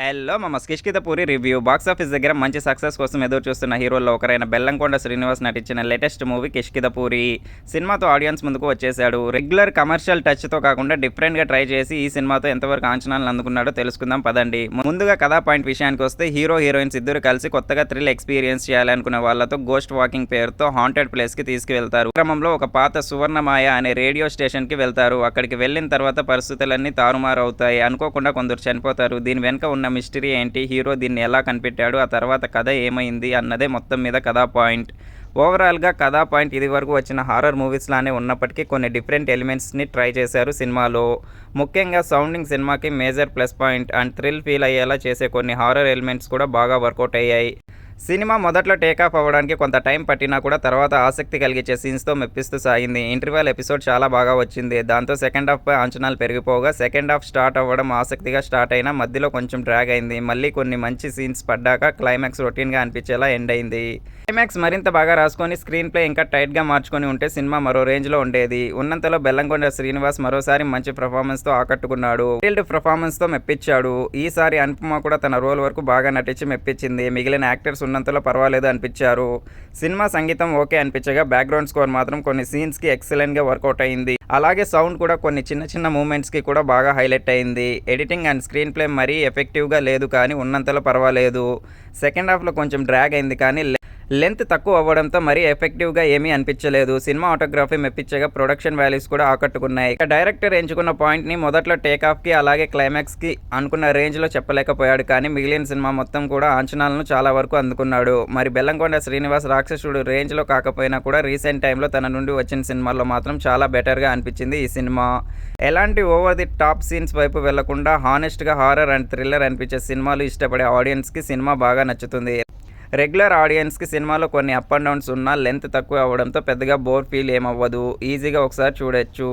Hello మా మస్కిష్కిత Puri review box office దగ్గర మంచి సక్సెస్ కోసం ఎదురు చూస్తున్న హీరోల్లో ఒకరైన బెల్లంకొండ శ్రీనివాస్ నటించిన లేటెస్ట్ మూవీ కిష్కిత పూరి సినిమాతో ఆడియన్స్ ముందుకు వచ్చేశాడు. రెగ్యులర్ కమర్షియల్ టచ్తో కాకుండా డిఫరెంట్గా ట్రై చేసి ఈ సినిమాతో ఎంతవరకు అంచనాలను అందుకున్నాడో తెలుసుకుందాం పదండి. ముందుగా కథా పాయింట్ విషయానికి వస్తే హీరో హీరోయిన్స్ ఇద్దరు కలిసి కొత్తగా థ్రిల్ ఎక్స్పీరియన్స్ చేయాలనుకునే వాళ్ళతో గోస్ట్ వాకింగ్ పేరుతో హాంటెడ్ ప్లేస్కి తీసుకువెళ్తారు. క్రమంలో ఒక పాత సువర్ణమాయ అనే రేడియో స్టేషన్కి వెళ్తారు. అక్కడికి వెళ్ళిన తర్వాత పరిస్థితులన్నీ తారుమారు అవుతాయి అనుకోకుండా కొందరు చనిపోతారు. దీని వెనుక ఉన్న మిస్టరీ ఏంటి? హీరో దీన్ని ఎలా కనిపెట్టాడు? ఆ తర్వాత కథ ఏమైంది అన్నదే మొత్తం మీద కథా పాయింట్. ఓవరాల్గా కథా పాయింట్ ఇది వరకు వచ్చిన హారర్ మూవీస్ లానే ఉన్నప్పటికీ కొన్ని డిఫరెంట్ ఎలిమెంట్స్ని ట్రై చేశారు సినిమాలో. ముఖ్యంగా సౌండింగ్ సినిమాకి major plus point and thrill feel అయ్యేలా చేసే కొన్ని హారర్ ఎలిమెంట్స్ కూడా బాగా వర్కౌట్ అయ్యాయి. సినిమా మొదట్లో టేకాఫ్ అవ్వడానికి కొంత టైం పట్టినా కూడా తర్వాత ఆసక్తి కలిగించే సీన్స్తో మెప్పిస్తూ సాగింది. ఇంటర్వెల్ ఎపిసోడ్ చాలా బాగా వచ్చింది. దాంతో సెకండ్ హాఫ్పై అంచనాలు పెరిగిపోగా సెకండ్ హాఫ్ స్టార్ట్ అవ్వడం ఆసక్తిగా స్టార్ట్ అయినా మధ్యలో కొంచెం డ్రాగ్ అయింది. మళ్ళీ కొన్ని మంచి సీన్స్ పడ్డాక క్లైమాక్స్ రొటీన్గా అనిపించేలా ఎండ్ అయింది. క్లైమాక్స్ మరింత బాగా రాసుకొని స్క్రీన్ ప్లే ఇంకా టైట్గా మార్చుకొని ఉంటే సినిమా మరో రేంజ్లో ఉండేది. ఉన్నంతలో బెల్లంకొండ శ్రీనివాస్ మరోసారి మంచి పర్ఫార్మెన్స్తో ఆకట్టుకున్నాడు. ఫీల్డ్ పర్ఫార్మెన్స్తో మెప్పించాడు. ఈసారి అనుపమ కూడా తన రోల్ వరకు బాగా నటించి మెప్పించింది. మిగిలిన యాక్టర్స్ ఉన్నంతలో పర్వాలేదు అనిపించారు. సినిమా సంగీతం ఓకే అనిపించగా బ్యాక్గ్రౌండ్ స్కోర్ మాత్రం కొన్ని సీన్స్కి ఎక్సలెంట్గా వర్కౌట్ అయింది. అలాగే సౌండ్ కూడా కొన్ని చిన్న చిన్న మూమెంట్స్కి కూడా బాగా హైలైట్ అయింది. ఎడిటింగ్ అండ్ స్క్రీన్ ప్లే మరీ ఎఫెక్టివ్గా లేదు కానీ ఉన్నంతలో పర్వాలేదు. సెకండ్ హాఫ్లో కొంచెం డ్రాగ్ అయింది కానీ లెంత్ తక్కువ అవ్వడంతో మరీ ఎఫెక్టివ్గా ఏమీ అనిపించలేదు. సినిమా ఆటోగ్రఫీ మెప్పించగా ప్రొడక్షన్ వాల్యూస్ కూడా ఆకట్టుకున్నాయి. ఇక డైరెక్టర్ ఎంచుకున్న పాయింట్ని మొదట్లో టేక్ ఆఫ్కి అలాగే క్లైమాక్స్కి అనుకున్న రేంజ్లో చెప్పలేకపోయాడు. కానీ మిగిలిన సినిమా మొత్తం కూడా అంచనాలను చాలా వరకు అందుకున్నాడు. మరి బెల్లంకొండ శ్రీనివాస్ రాక్షసుడు రేంజ్లో కాకపోయినా కూడా రీసెంట్ టైంలో తన నుండి వచ్చిన సినిమాల్లో మాత్రం చాలా బెటర్గా అనిపించింది ఈ సినిమా. ఎలాంటి ఓవర్ ది టాప్ సీన్స్ వైపు వెళ్ళకుండా హానెస్ట్గా హారర్ అండ్ థ్రిల్లర్ అనిపించే సినిమాలు ఇష్టపడే ఆడియన్స్కి సినిమా బాగా నచ్చుతుంది. రెగ్యులర్ ఆడియన్స్కి సినిమాలో కొన్ని అప్ అండ్ డౌన్స్ ఉన్నా లెంత్ తక్కువ అవ్వడంతో పెద్దగా బోర్ ఫీల్ ఏమవ్వదు. ఈజీగా ఒకసారి చూడొచ్చు.